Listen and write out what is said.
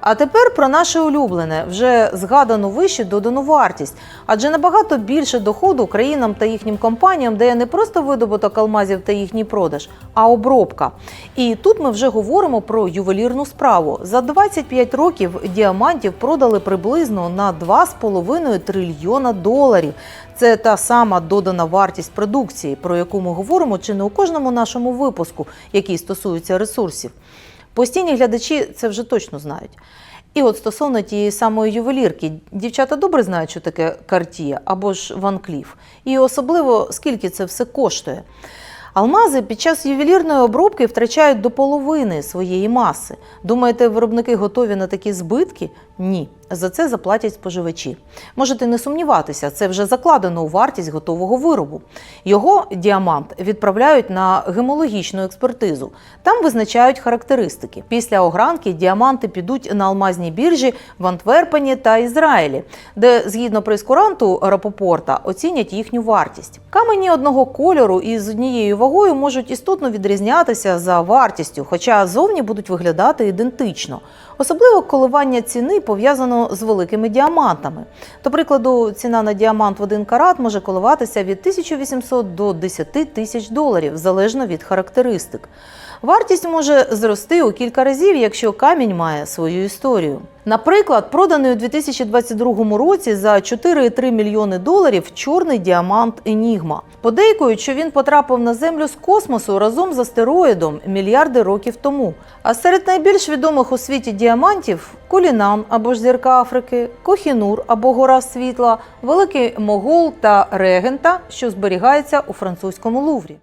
А тепер про наше улюблене, вже згадану вище додану вартість, адже набагато більше доходу країнам та їхнім компаніям дає не просто видобуток алмазів та їхній продаж, а обробка. І тут ми вже говоримо про ювелірну справу. За 25 років діамантів продали приблизно на 2,5 трильйона доларів. Це та сама додана вартість продукції, про яку ми говоримо чи не у кожному нашому випуску, який стосується ресурсів. Постійні глядачі це вже точно знають. І от стосовно тієї самої ювелірки, дівчата добре знають, що таке Cartier або ж Ван Кліф. І особливо скільки це все коштує. Алмази під час ювелірної обробки втрачають до половини своєї маси. Думаєте, виробники готові на такі збитки? Ні. За це заплатять споживачі. Можете не сумніватися, це вже закладено у вартість готового виробу. Його діамант відправляють на гемологічну експертизу. Там визначають характеристики. Після огранки діаманти підуть на алмазній біржі в Антверпені та Ізраїлі, де згідно прейскуранту Рапопорта оцінять їхню вартість. Камені одного кольору і з однією вагою можуть істотно відрізнятися за вартістю, хоча зовні будуть виглядати ідентично. Особливо коливання ціни пов'язано з великими діамантами. До прикладу, ціна на діамант в один карат може коливатися від 1800 до 10 тисяч доларів, залежно від характеристик. Вартість може зрости у кілька разів, якщо камінь має свою історію. Наприклад, проданий у 2022 році за 4,3 мільйони доларів чорний діамант Енігма. Подейкують, що він потрапив на землю з космосу разом з астероїдом мільярди років тому. А серед найбільш відомих у світі діамантів Кулінан або ж зірка Африки, Кохінур або гора світла, Великий Могол та Регента, що зберігається у французькому Луврі.